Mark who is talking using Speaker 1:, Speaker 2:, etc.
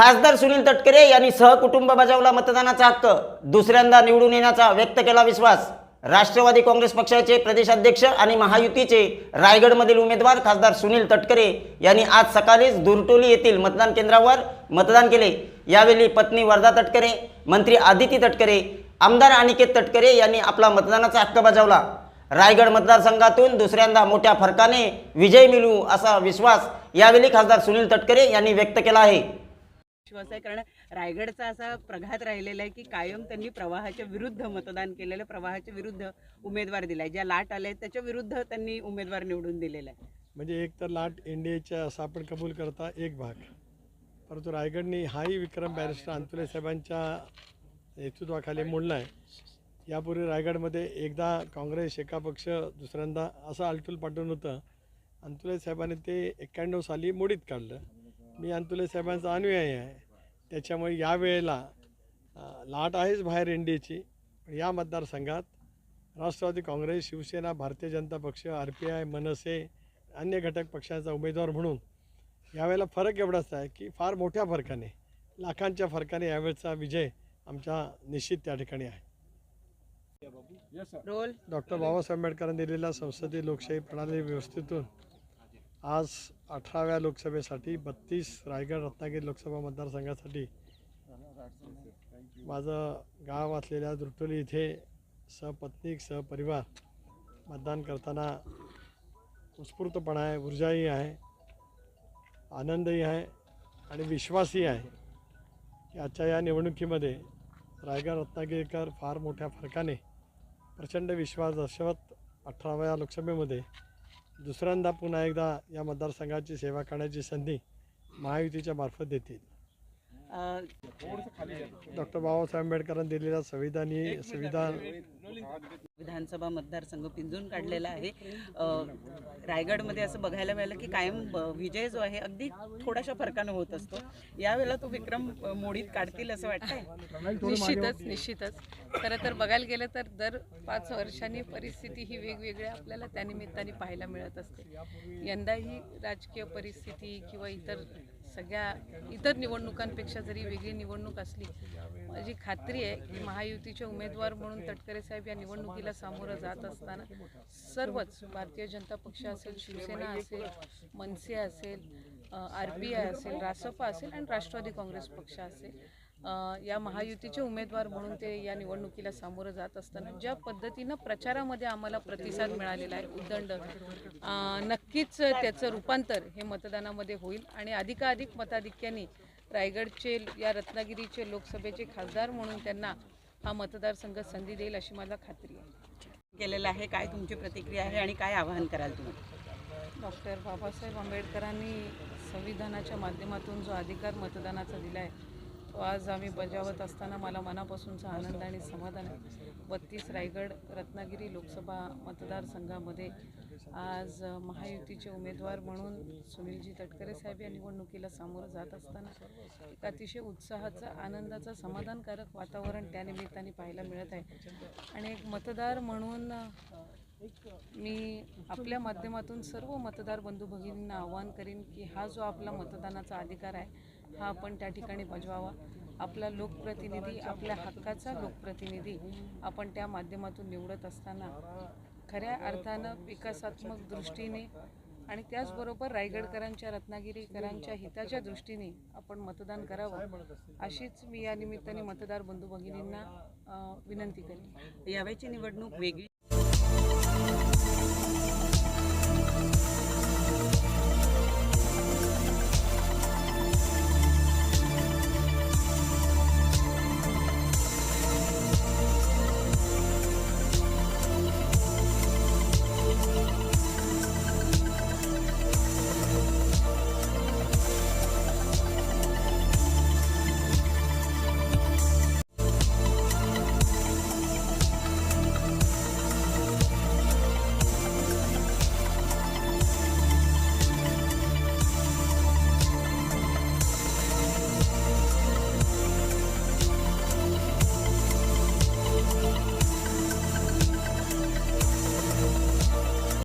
Speaker 1: खासदार सुनील तटकरे यांनी सहकुटुंब बजावला मतदानाचा हक्क. दुसऱ्यांदा निवडून येण्याचा व्यक्त केला विश्वास. राष्ट्रवादी काँग्रेस पक्षाचे प्रदेशाध्यक्ष आणि महायुतीचे रायगडमधील उमेदवार खासदार सुनील तटकरे यांनी आज सकाळीच दुरटोली येथील मतदान केंद्रावर मतदान केले. यावेळी पत्नी वर्धा तटकरे मंत्री आदिती तटकरे आमदार अनिकेत तटकरे यांनी आपला मतदानाचा हक्क बजावला. रायगड मतदारसंघातून दुसऱ्यांदा मोठ्या फरकाने विजय मिळू असा विश्वास यावेळी खासदार सुनील तटकरे यांनी व्यक्त केला आहे.
Speaker 2: विश्वास आहे कारण रायगडचा असा प्रघात राहिलेला आहे की कायम त्यांनी प्रवाहाच्या विरुद्ध मतदान केलेलं प्रवाहाच्या विरुद्ध उमेदवार दिलाय. ज्या लाट आल्या आहेत त्याच्या विरुद्ध त्यांनी उमेदवार निवडून दिलेला आहे.
Speaker 3: म्हणजे एक तर लाट एनडीएच्या असं आपण कबूल करता एक भाग. परंतु रायगडनी हाही विक्रम बॅरिस्टर अंतुले साहेबांच्या नेतृत्वाखाली मोडला आहे. यापूर्वी रायगडमध्ये एकदा काँग्रेस एका पक्ष दुसऱ्यांदा असं आलटूल पाठवून होतं. अंतुले साहेबांनी ते एक्क्याण्णव साली मोडीत काढलं. मी अंतुले साहेबांचा अनुयायी आहे. त्याच्यामुळे यावेळेला लाट आहेच बाहेर एन डी एची पण या मतदारसंघात राष्ट्रवादी काँग्रेस शिवसेना भारतीय जनता पक्ष आर पी आय मनसे अन्य घटक पक्षांचा उमेदवार म्हणून यावेळेला फरक एवढाच आहे की फार मोठ्या फरकाने लाखांच्या फरकाने यावेळचा विजय आमचा निश्चित त्या ठिकाणी आहे.
Speaker 2: रोल.
Speaker 3: डॉक्टर बाबासाहेब आंबेडकरांनी दिलेल्या संसदीय लोकशाही प्रणाली व्यवस्थेतून आज अठराव्या लोकसभेसाठी बत्तीस रायगड रत्नागिरी लोकसभा मतदारसंघासाठी माझं गाव असलेल्या दुर्टोली इथे सहपत्नी सहपरिवार मतदान करताना उत्स्फूर्तपणा आहे ऊर्जाही आहे आनंदही आहे आणि विश्वासही आहे की आजच्या या निवडणुकीमध्ये रायगड रत्नागिरीकर फार मोठ्या फरकाने प्रचंड विश्वास दर्शवत अठराव्या लोकसभेमध्ये दुसऱ्यांदा पुन्हा एकदा या मतदारसंघाची सेवा करण्याची संधी महायुतीच्या मार्फत देतील. डॉक्टर बाबासाहेब आंबेडकरांनी दिलेल्या संविधानी संविधान
Speaker 2: विधानसभा मतदारसंघ पिंजून काढलेला आहे. रायगडमध्ये असं बघायला मिळालं की कायम ब- विजय जो आहे अगदी थोड्याशा फरकानं होत असतो. यावेळेला तो विक्रम मोडीत काढतील असं वाटतंय?
Speaker 4: निश्चितच निश्चितच. खरं तर बघायला गेलं तर दर पाच वर्षांनी परिस्थिती ही वेगवेगळी आपल्याला त्यानिमित्ताने पाहायला मिळत असते. यंदाही राजकीय परिस्थिती किंवा इतर सगळ्या इतर निवडणुकांपेक्षा जरी वेगळी निवडणूक असली माझी खात्री आहे की महायुतीचे उमेदवार म्हणून तटकरे साहेब या निवडणुकीला सामोरं जात असताना सर्वच भारतीय जनता पक्ष असेल शिवसेना असेल मनसे असेल आर पी आय असेल रासपा असेल आणि राष्ट्रवादी काँग्रेस पक्ष असेल. या महायुतीचे उमेदवार म्हणून ते या निवडणुकीला सामोरं जात असताना ज्या पद्धतीनं प्रचारामध्ये आम्हाला प्रतिसाद मिळालेला आहे उदंड अ, नक्कीच त्याचं रूपांतर हे मतदानामध्ये होईल आणि अधिकाधिक मताधिक्याने रायगडचे या रत्नागिरीचे लोकसभेचे खासदार म्हणून त्यांना हा मतदारसंघ संधी देईल अशी मला खात्री आहे.
Speaker 2: केलेलं आहे काय तुमची प्रतिक्रिया आहे आणि काय आवाहन कराल तुम्ही?
Speaker 4: डॉक्टर बाबासाहेब आंबेडकरांनी संविधानाच्या माध्यमातून जो अधिकार मतदानाचा दिला आहे तो आज आम्ही बजावत असताना मला मनापासूनचा आनंद आणि समाधान आहे. बत्तीस रायगड रत्नागिरी लोकसभा मतदारसंघामध्ये आज महायुतीचे उमेदवार म्हणून सुनीलजी तटकरे साहेब या निवडणुकीला सामोरं जात असताना एक अतिशय उत्साहाचं आनंदाचं समाधानकारक वातावरण त्या निमित्ताने पाहायला मिळत आहे. आणि एक मतदार म्हणून मी आपल्या माध्यमातून सर्व मतदार बंधू भगिनींना आवाहन करीन की हा जो आपला मतदानाचा अधिकार आहे हा आपण त्या ठिकाणी बजवावा. आपला लोकप्रतिनिधी आपल्या हक्काचा लोकप्रतिनिधी आपण त्या माध्यमातून निवडत असताना खऱ्या अर्थानं विकासात्मक दृष्टीने आणि त्याचबरोबर रायगडकरांच्या रत्नागिरीकरांच्या हिताच्या दृष्टीने आपण मतदान करावं अशीच मी या निमित्ताने मतदार बंधू भगिनींना विनंती करेन.
Speaker 2: यावेळची निवडणूक वेगळी